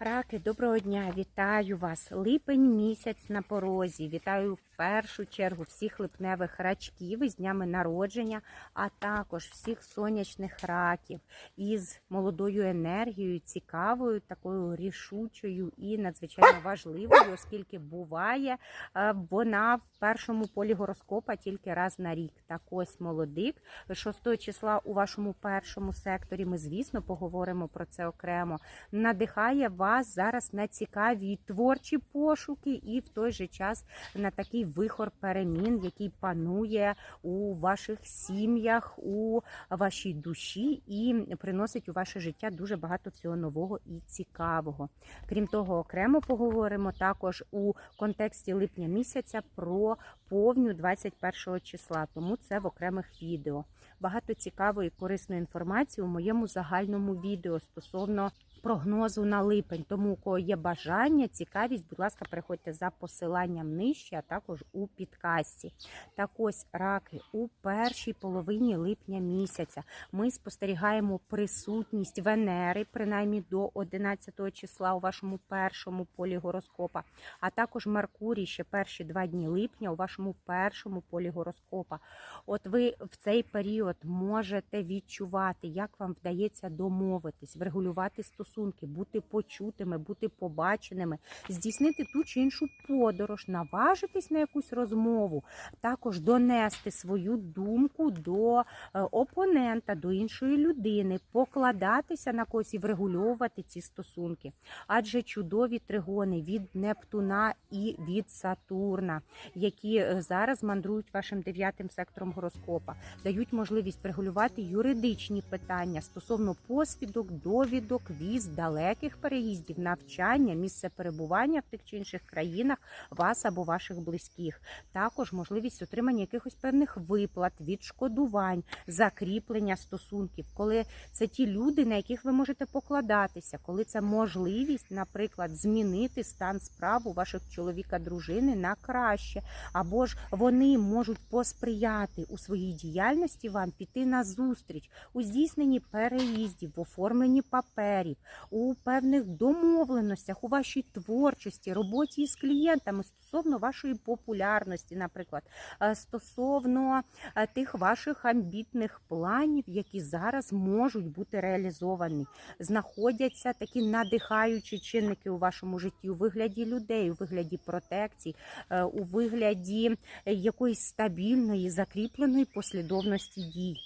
Раки, доброго дня! Вітаю вас! Липень місяць на порозі. Вітаю в першу чергу всіх липневих рачків із днями народження, а також всіх сонячних раків із молодою енергією, цікавою, такою рішучою і надзвичайно важливою, оскільки буває е, вона в першому полі гороскопа тільки раз на рік. Так ось молодик 6 числа у вашому першому секторі. Ми, звісно, поговоримо про це окремо. Надихає вас зараз на цікаві творчі пошуки, і в той же час на такий вихор перемін, який панує у ваших сім'ях, у вашій душі, і приносить у ваше життя дуже багато всього нового і цікавого. Крім того, окремо поговоримо також у контексті липня місяця про повню 21 числа, тому це в окремих відео. Багато цікавої корисної інформації у моєму загальному відео стосовно прогнозу на липень. Тому у кого є бажання, цікавість, будь ласка, переходьте за посиланням нижче, а також у підкасті. Так ось раки у першій половині липня місяця ми спостерігаємо присутність Венери, принаймні до 11 числа у вашому першому полі гороскопа, а також Меркурій ще перші два дні липня у вашому першому полі гороскопа. От ви в цей період можете відчувати, як вам вдається домовитись, врегулювати стосунки, бути почутими, бути побаченими, здійснити ту чи іншу подорож, наважитись на якусь розмову, також донести свою думку до е, опонента, до іншої людини, покладатися на когось і врегульовувати ці стосунки. Адже чудові тригони від Нептуна і від Сатурна, які е, зараз мандрують вашим дев'ятим сектором гороскопа, дають можливість врегулювати юридичні питання стосовно посвідок, довідок, віз, далеких переїздів, навчання, місце перебування в тих чи інших країнах вас або ваших близьких. Також можливість отримання якихось певних виплат, відшкодувань, закріплення стосунків, коли це ті люди, на яких ви можете покладатися, коли це можливість, наприклад, змінити стан справ у ваших чоловіка, дружини на краще, або ж вони можуть посприяти у своїй діяльності вам піти на зустріч у здійсненні переїздів, в оформленні паперів, у певних домовленостях, у вашій творчості, роботі з клієнтами стосовно вашої популярності, наприклад, е, стосовно е, тих ваших амбітних планів, які зараз можуть бути реалізовані. Знаходяться такі надихаючі чинники у вашому житті у вигляді людей, у вигляді протекцій, е, у вигляді якоїсь стабільної, закріпленої послідовності дій,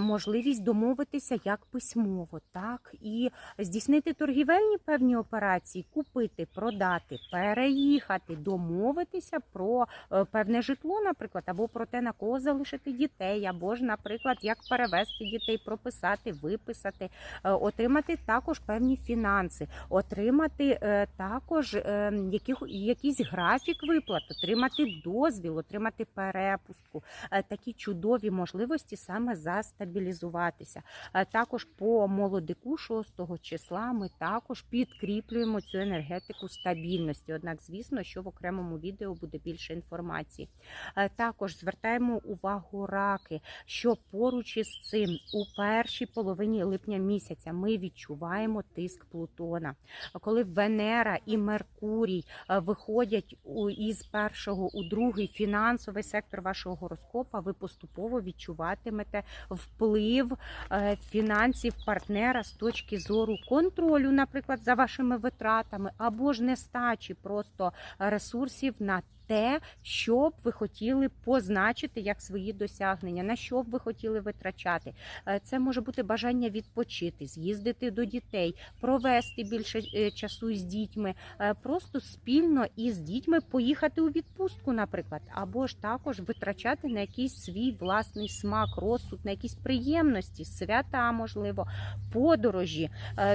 можливість домовитися як письмово, так і здійснити торгівельні певні операції, купити, продати, переїхати, домовитися про е, певне житло, наприклад, або про те, на кого залишити дітей, або ж, наприклад, як перевести дітей, прописати, виписати, е, отримати також певні фінанси, отримати е, також якийсь графік виплат, отримати дозвіл, отримати перепустку. Такі чудові можливості саме застабілізуватися. Також по молодику 6 числа ми також підкріплюємо цю енергетику стабільності. Однак, звісно, що в окремому відео буде більше інформації. Е, Також звертаємо увагу раки, що поруч із цим у першій половині липня місяця ми відчуваємо тиск Плутона. Коли Венера і Меркурій е, виходять із першого у другий фінансовий сектор вашого гороскопа, ви поступово відчуватимете вплив е, фінансів партнера з точки зору контролю, наприклад, за вашими витратами, або ж нестачі просто ресурсів на те, що б ви хотіли позначити як свої досягнення, на що б ви хотіли витрачати. Е, Це може бути бажання відпочити, з'їздити до дітей, провести більше е, часу з дітьми, е, просто спільно із дітьми поїхати у відпустку, наприклад, або ж також витрачати на якийсь свій власний смак, розсуд, на якісь приємності, свята, можливо, подорожі.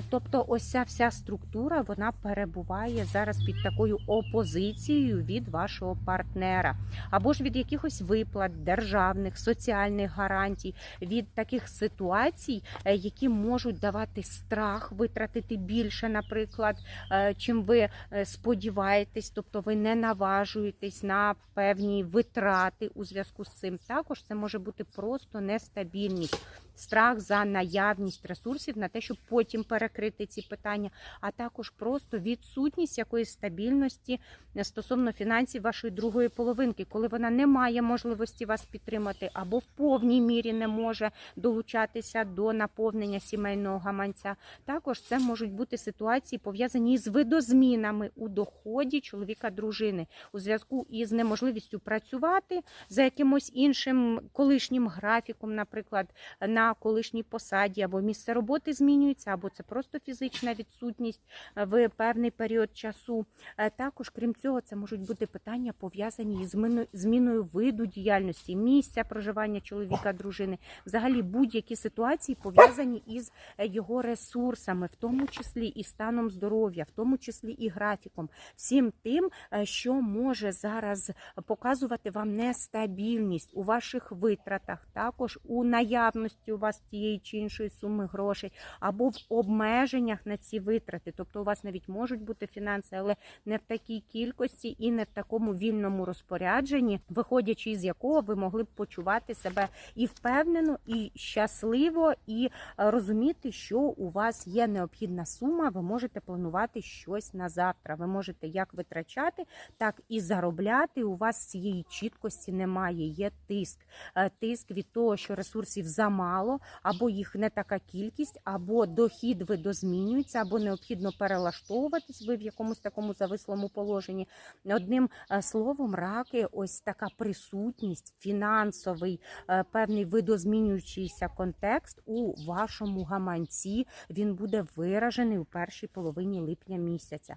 Тобто, ось ця вся структура вона перебуває зараз під такою опозицією від вашого партнера, або ж від якихось виплат державних, соціальних гарантій, від таких ситуацій, е, які можуть давати страх витратити більше, наприклад, е, чим ви е, сподіваєтесь, тобто ви не наважуєтесь на певні витрати у зв'язку з цим. Також це може бути просто нестабільність страх за наявність ресурсів на те, щоб потім перекрити ці питання, а також просто відсутність якоїсь стабільності стосовно фінансів вашої другої половинки, коли вона не має можливості вас підтримати або в повній мірі не може долучатися до наповнення сімейного гаманця. Також це можуть бути ситуації пов'язані з видозмінами у доході чоловіка дружини у зв'язку із неможливістю працювати за якимось іншим колишнім графіком, наприклад, на колишній посаді, або місце роботи змінюється, або це просто фізична відсутність в певний період часу. Е, Також, крім цього, це можуть бути питання пов'язані із зміною- виду діяльності, місця проживання чоловіка, дружини, взагалі будь-які ситуації пов'язані із е, його ресурсами, в тому числі і станом здоров'я, в тому числі і графіком, всім тим, е, що може зараз показувати вам нестабільність у ваших витратах, також у наявності вас тієї чи іншої суми грошей, або в обмеженнях на ці витрати. Тобто у вас навіть можуть бути фінанси, але не в такій кількості і не в такому вільному розпорядженні, виходячи з якого ви могли б почувати себе і впевнено, і щасливо, і е, розуміти, що у вас є необхідна сума. Ви можете планувати щось на завтра. Ви можете як витрачати, так і заробляти. У вас цієї чіткості немає. Є тиск. Е, Тиск від того, що ресурсів замало, або їх не така кількість, або дохід видозмінюється, або необхідно перелаштовуватись. Ви в якомусь такому завислому положенні. Одним е, словом, раки, ось така присутність, фінансовий е, певний видозмінюючийся контекст у вашому гаманці. Він буде виражений у першій половині липня місяця.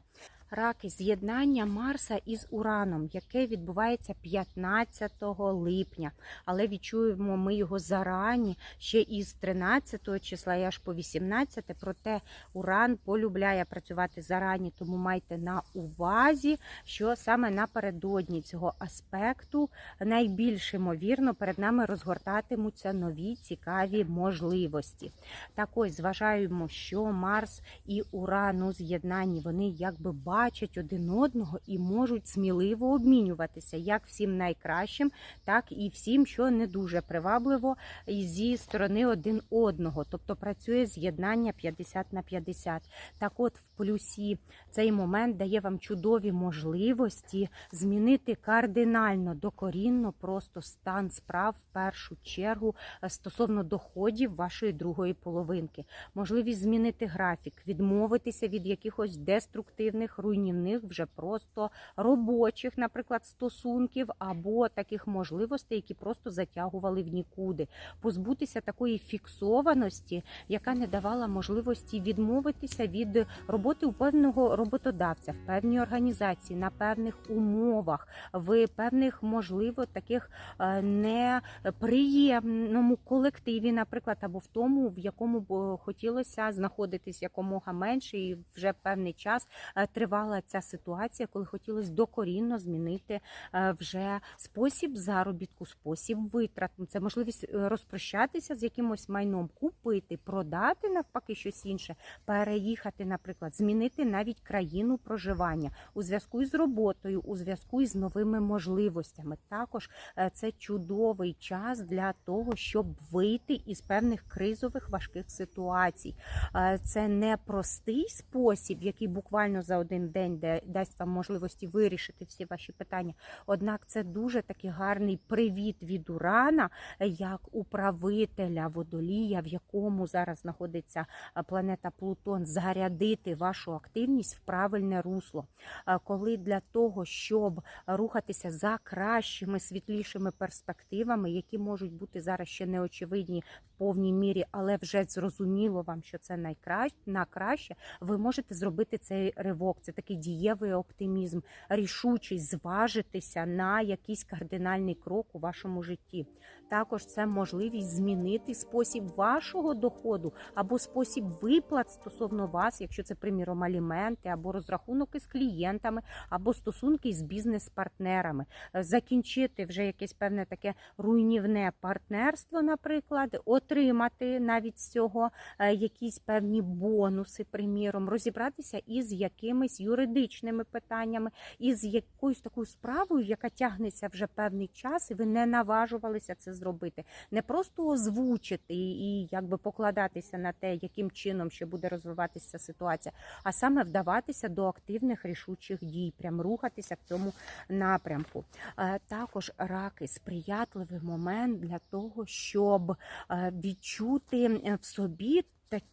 Раки з'єднання Марса із Ураном, яке відбувається 15 липня, але відчуємо ми його зарані ще із 13 числа і аж по 18. Проте Уран полюбляє працювати зарані, тому майте на увазі, що саме напередодні цього аспекту найбільш ймовірно перед нами розгортатимуться нові цікаві можливості. Так ось зважаємо, що Марс і Уран у з'єднанні вони якби бачать один одного і можуть сміливо обмінюватися як всім найкращим, так і всім, що не дуже привабливо зі сторони один одного. Тобто працює з'єднання 50 на 50. Так от в плюсі цей момент дає вам чудові можливості змінити кардинально докорінно просто стан справ в першу чергу е, стосовно доходів вашої другої половинки. Можливість змінити графік, відмовитися від якихось деструктивних, руйнівних, вже просто робочих, наприклад, стосунків або таких можливостей, які просто затягували в нікуди, позбутися такої фіксованості, яка не давала можливості відмовитися від роботи у певного роботодавця в певній організації на певних умовах, в певних, можливо, таких е, неприємному колективі, наприклад, або в тому, в якому б е, хотілося знаходитись якомога менше, і вже певний час е, тривала ця ситуація, коли хотілося докорінно змінити е, вже спосіб заробітку, спосіб витрат. Це можливість е, розпрощатися з якимось майном, купити, продати навпаки щось інше, переїхати, наприклад, змінити навіть країну проживання у зв'язку із роботою, у зв'язку із новими можливостями. Також е, це чудовий час для того, щоб вийти із певних кризових важких ситуацій. Це не простий спосіб, який буквально за один день де- дасть вам можливості вирішити всі ваші питання. Однак це дуже такий гарний привіт від Урана, як управителя водолія, в якому зараз знаходиться планета Плутон, зарядити вашу активність в правильне русло. Коли для того, щоб рухатися за кращими, світлішими перспективами, які можуть бути зараз ще неочевидні в повній мірі, але вже зрозуміло вам, що це найкраще на краще, ви можете зробити цей ривок. Це такий дієвий оптимізм, рішучість зважитися на якийсь кардинальний крок у вашому житті. Також це можливість змінити спосіб вашого доходу або спосіб виплат стосовно вас, якщо це, приміром, аліменти, або розрахунок із клієнтами, або стосунки з бізнес-партнерами, Е, закінчити вже якесь певне таке руйнівне партнерство, наприклад, отримати навіть з цього е, якісь певні бонуси, приміром, розібратися із якимись юридичними питаннями, і з якоюсь такою справою, яка тягнеться вже певний час, і ви не наважувалися це зробити. Не просто озвучити і якби покладатися на те, яким чином ще буде розвиватися ситуація, а саме вдаватися до активних рішучих дій, прям рухатися в цьому напрямку. Е, Також раки сприятливий момент для того, щоб е, відчути е, в собі.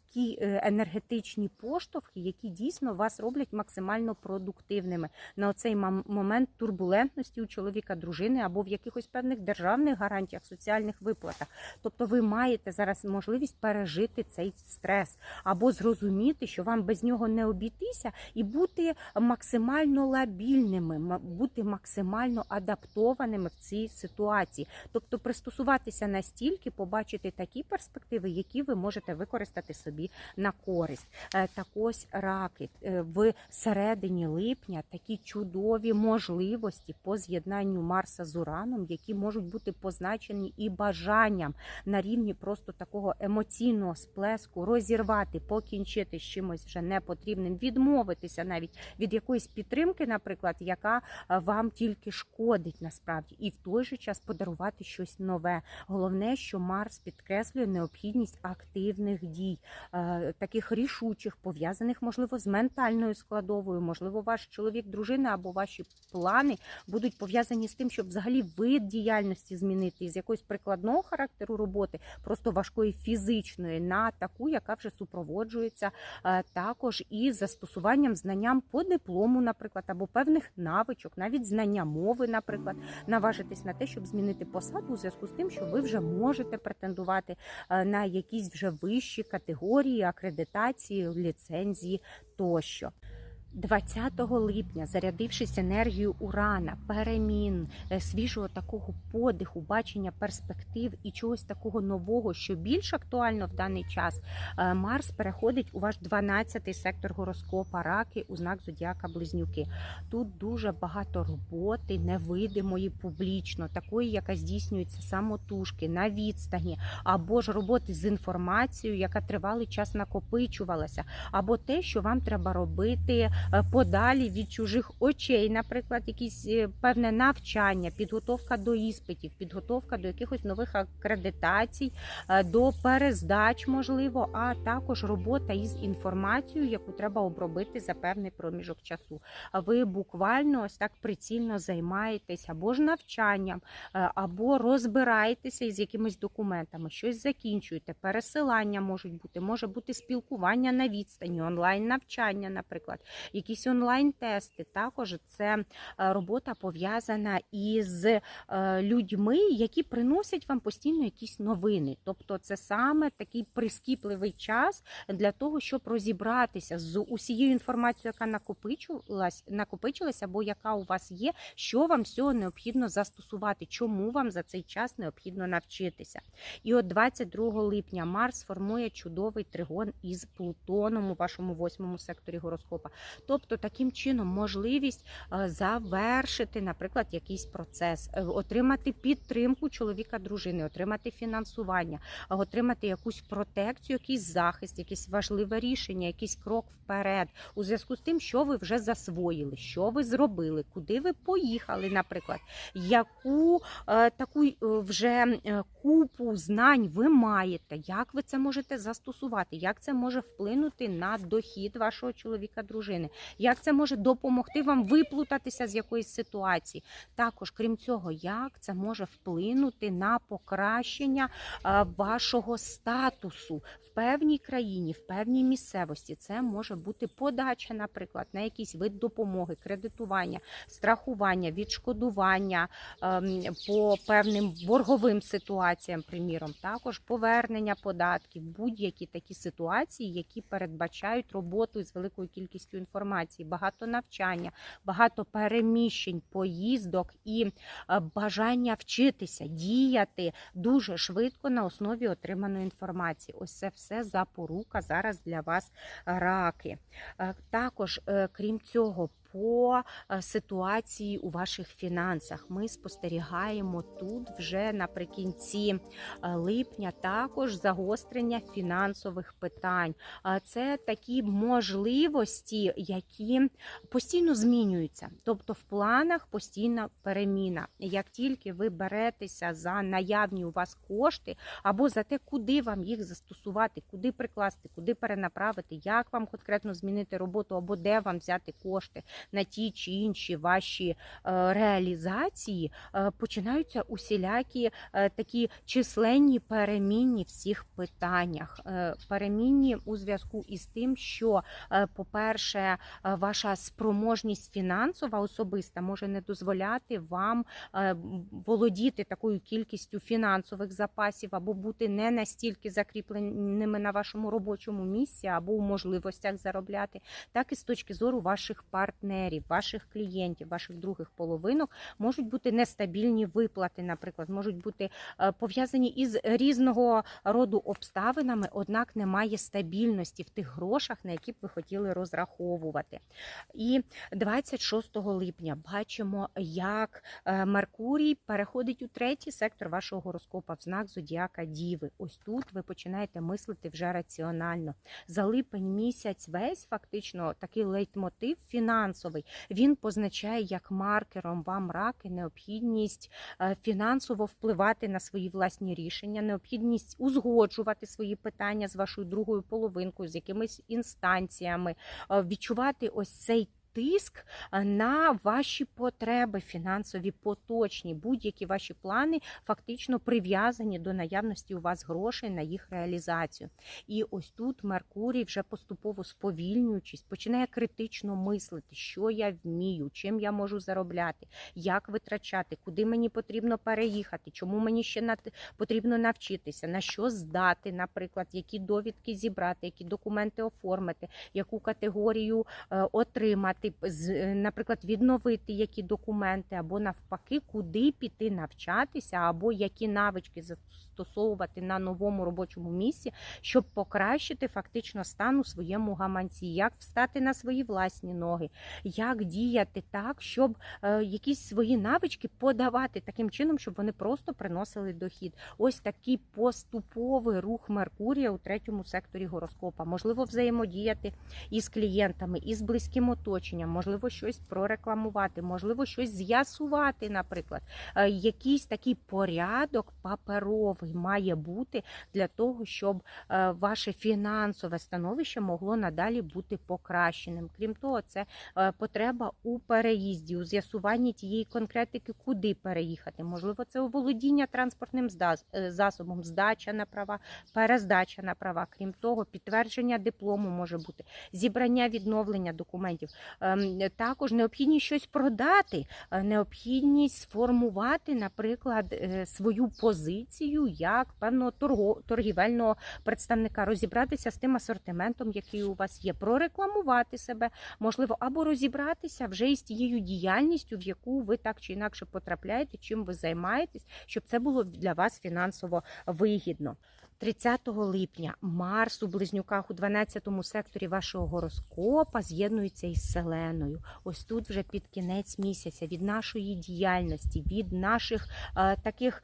Такі е, енергетичні поштовхи, які дійсно вас роблять максимально продуктивними на оцей момент турбулентності у чоловіка, дружини або в якихось певних державних гарантіях, соціальних виплатах. Тобто, ви маєте зараз можливість пережити цей стрес або зрозуміти, що вам без нього не обійтися, і бути максимально лабільними, бути максимально адаптованими в цій ситуації, тобто пристосуватися настільки, побачити такі перспективи, які ви можете використати собі на користь. Е, Так ось раки е, в середині липня такі чудові можливості по з'єднанню Марса з Ураном, які можуть бути позначені і бажанням на рівні просто такого емоційного сплеску, розірвати, покінчити з чимось вже непотрібним, відмовитися навіть від якоїсь підтримки, наприклад, яка е, вам тільки шкодить насправді, і в той же час подарувати щось нове. Головне, що Марс підкреслює необхідність активних дій, таких рішучих, пов'язаних, можливо, з ментальною складовою, можливо, ваш чоловік, дружина або ваші плани будуть пов'язані з тим, щоб взагалі вид діяльності змінити з якогось прикладного характеру роботи, просто важкої фізичної, на таку, яка вже супроводжується е, також і застосуванням знанням по диплому, наприклад, або певних навичок, навіть знання мови, наприклад, наважитись на те, щоб змінити посаду у зв'язку з тим, що ви вже можете претендувати е, на якісь вже вищі категорії, акредитації, ліцензії тощо. 20 липня, зарядившись енергією урана, перемін, е, свіжого такого подиху, бачення перспектив і чогось такого нового, що більш актуально в даний час, е, Марс переходить у ваш 12-й сектор гороскопа раки у знак зодіака Близнюки. Тут дуже багато роботи, невидимої публічно, такої, яка здійснюється самотужки на відстані, або ж роботи з інформацією, яка тривалий час накопичувалася, або те, що вам треба робити подалі від чужих очей, наприклад, якісь е, певне навчання, підготовка до іспитів, підготовка до якихось нових акредитацій, е, до перездач, можливо, а також робота із інформацією, яку треба обробити за певний проміжок часу. Ви буквально ось так прицільно займаєтесь або ж навчанням, е, або розбираєтеся із якимись документами, щось закінчуєте, пересилання можуть бути, може бути спілкування на відстані, онлайн навчання, наприклад, якісь онлайн-тести. Також це е, робота пов'язана із е, людьми, які приносять вам постійно якісь новини. Тобто, це саме такий прискіпливий час для того, щоб розібратися з усією інформацією, яка накопичилась, накопичилась або яка у вас є, що вам з цього необхідно застосувати, чому вам за цей час необхідно навчитися. І от 22 липня Марс формує чудовий тригон із Плутоном у вашому восьмому секторі гороскопа. Тобто, таким чином можливість е, завершити, наприклад, якийсь процес, е, отримати підтримку чоловіка, дружини, отримати фінансування, е, отримати якусь протекцію, якийсь захист, якесь важливе рішення, якийсь крок вперед, у зв'язку з тим, що ви вже засвоїли, що ви зробили, куди ви поїхали, наприклад, яку таку вже купу знань ви маєте, як ви це можете застосувати, як це може вплинути на дохід вашого чоловіка, дружини, як це може допомогти вам виплутатися з якоїсь ситуації. Також, крім цього, як це може вплинути на покращення вашого статусу в певній країні, в певній місцевості. Це може бути подача, наприклад, на якийсь вид допомоги, кредитування, страхування, відшкодування ем, по певним борговим ситуаціям, приміром, також повернення податків, будь-які такі ситуації, які передбачають роботу із великою кількістю інформації, багато навчання, багато переміщень, поїздок і е, бажання вчитися, діяти дуже швидко на основі отриманої інформації. Ось це все запорука зараз для вас раки. Е, Також, е, крім цього, по е, ситуації у ваших фінансах. Ми спостерігаємо тут вже наприкінці е, липня також загострення фінансових питань. Е, Це такі можливості, які постійно змінюються. Тобто в планах постійна переміна. Як тільки ви беретеся за наявні у вас кошти, або за те, куди вам їх застосувати, куди прикласти, куди перенаправити, як вам конкретно змінити роботу, або де вам взяти кошти на ті чи інші ваші е, реалізації, е, починаються усілякі е, такі численні перемінні в всіх питаннях. Перемінні у зв'язку із тим, що, по-перше, ваша спроможність фінансова особиста може не дозволяти вам володіти такою кількістю фінансових запасів або бути не настільки закріпленими на вашому робочому місці або у можливостях заробляти, так і з точки зору ваших партнерів, ваших клієнтів, ваших других половинок можуть бути нестабільні виплати, наприклад, можуть бути е, пов'язані із різного роду обставинами, однак немає стабільності в тих грошах, на які б ви хотіли розраховувати. І 26 липня бачимо, як е, Меркурій переходить у третій сектор вашого гороскопа в знак зодіака Діви. Ось тут ви починаєте мислити вже раціонально. За липень місяць весь фактично такий лейтмотив фінансовий. Він позначає як маркером вам раки необхідність е, фінансово впливати на свої власні рішення, необхідність узгоджувати свої питання з вашою другою половинкою, з якимись інстанціями, е, відчувати ось цей. Тиск е, на ваші потреби фінансові поточні, будь-які ваші плани фактично прив'язані до наявності у вас грошей на їх реалізацію. І ось тут Меркурій вже поступово сповільнюючись, починає критично мислити, що я вмію, чим я можу заробляти, як витрачати, куди мені потрібно переїхати, чому мені ще потрібно навчитися, на що здати, наприклад, які довідки зібрати, які документи оформити, яку категорію е, отримати, з- е, наприклад, відновити які документи, або навпаки, куди піти навчатися, або які навички застосовувати на новому робочому місці, щоб покращити фактично стан у своєму гаманці, як встати на свої власні ноги, як діяти так, щоб е, якісь свої навички подавати таким чином, щоб вони просто приносили дохід. Ось такий поступовий рух Меркурія у третьому секторі гороскопа. Можливо, взаємодіяти із клієнтами, із близьким оточенням, можливо, щось прорекламувати, можливо, щось з'ясувати, наприклад. Е, Якийсь такий порядок паперовий має бути для того, щоб е, ваше фінансове становище могло надалі бути покращеним. Крім того, це е, потреба у переїзді, у з'ясуванні тієї конкретики, куди переїхати. Можливо, це володіння транспортним засобом, здача на права, перездача на права. Крім того, підтвердження диплому може бути, зібрання відновлення документів. Ем, Також необхідність щось продати, е, необхідність сформувати, наприклад, е, свою позицію як певного торгівельного представника, розібратися з тим асортиментом, який у вас є, прорекламувати себе, можливо, або розібратися вже із тією діяльністю, в яку ви так чи інакше потрапляєте, чим ви займаєтесь, щоб це було для вас фінансово вигідно. 30 липня Марс у близнюках у 12 секторі вашого гороскопа з'єднується із Селеною. Ось тут вже під кінець місяця від нашої діяльності, від наших е, таких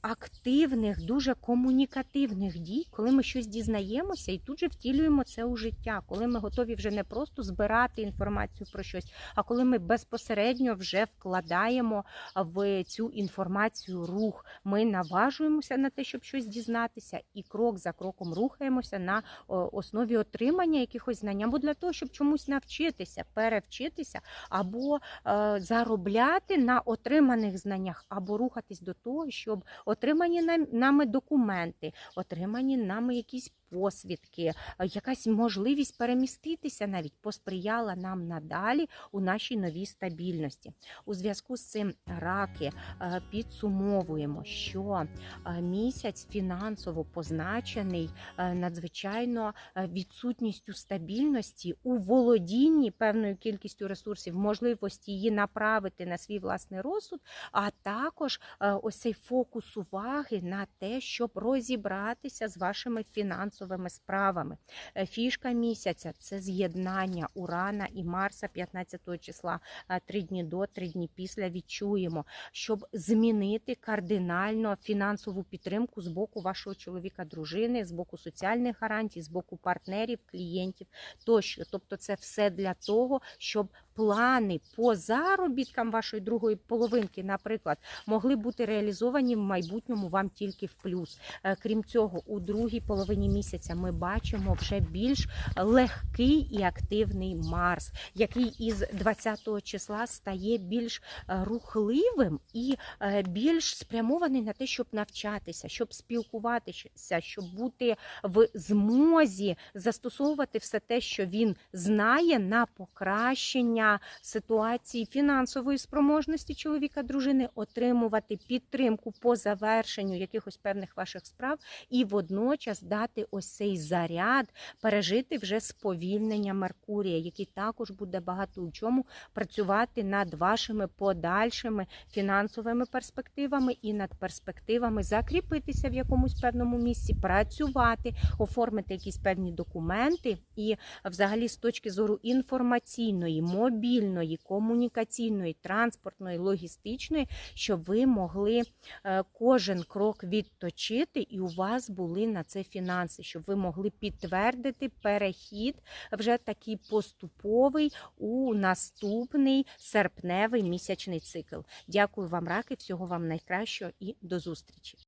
активних, дуже комунікативних дій, коли ми щось дізнаємося і тут же втілюємо це у життя, коли ми готові вже не просто збирати інформацію про щось, а коли ми безпосередньо вже вкладаємо в цю інформацію рух. Ми наважуємося на те, щоб щось дізнатися, і крок за кроком рухаємося на основі отримання якихось знань, або для того, щоб чомусь навчитися, перевчитися, або е, заробляти на отриманих знаннях, або рухатись до того, щоб отримані нами документи, отримані нами якісь посвідки, е, якась можливість переміститися навіть посприяла нам надалі у нашій новій стабільності. У зв'язку з цим раки е, підсумовуємо, що е, місяць фінансово позначений надзвичайно відсутністю стабільності у володінні певною кількістю ресурсів, можливості її направити на свій власний розсуд, а також ось цей фокус уваги на те, щоб розібратися з вашими фінансовими фінансовими справами. Е, Фішка місяця це з'єднання Урана і Марса 15 числа, е, три дні до, три дні після відчуємо, щоб змінити кардинально фінансову підтримку з боку вашого чоловіка, дружини, з боку соціальних гарантій, з боку партнерів, клієнтів тощо. Тобто, це все для того, щоб плани по заробіткам вашої другої половинки, наприклад, могли бути реалізовані в майбутньому вам тільки в плюс. Е, Крім цього, у другій половині місяця ми бачимо вже більш легкий і активний Марс, який із 20 числа стає більш е, рухливим і е, більш спрямований на те, щоб навчатися, щоб спілкуватися, щоб бути в змозі застосовувати все те, що він знає на покращення ситуації фінансової спроможності чоловіка, дружини, отримувати підтримку по завершенню якихось певних ваших справ, і водночас дати ось цей заряд, пережити вже сповільнення Меркурія, який також буде багато у чому працювати над вашими подальшими фінансовими перспективами і над перспективами закріпитися в якомусь певному місці, працювати, оформити якісь певні документи, і взагалі з точки зору інформаційної, мобільної, комунікаційної, транспортної, логістичної, щоб ви могли е, кожен крок відточити, і у вас були на це фінанси, щоб ви могли підтвердити перехід вже такий поступовий у наступний серпневий місячний цикл. Дякую вам, раки, всього вам найкращого і до зустрічі.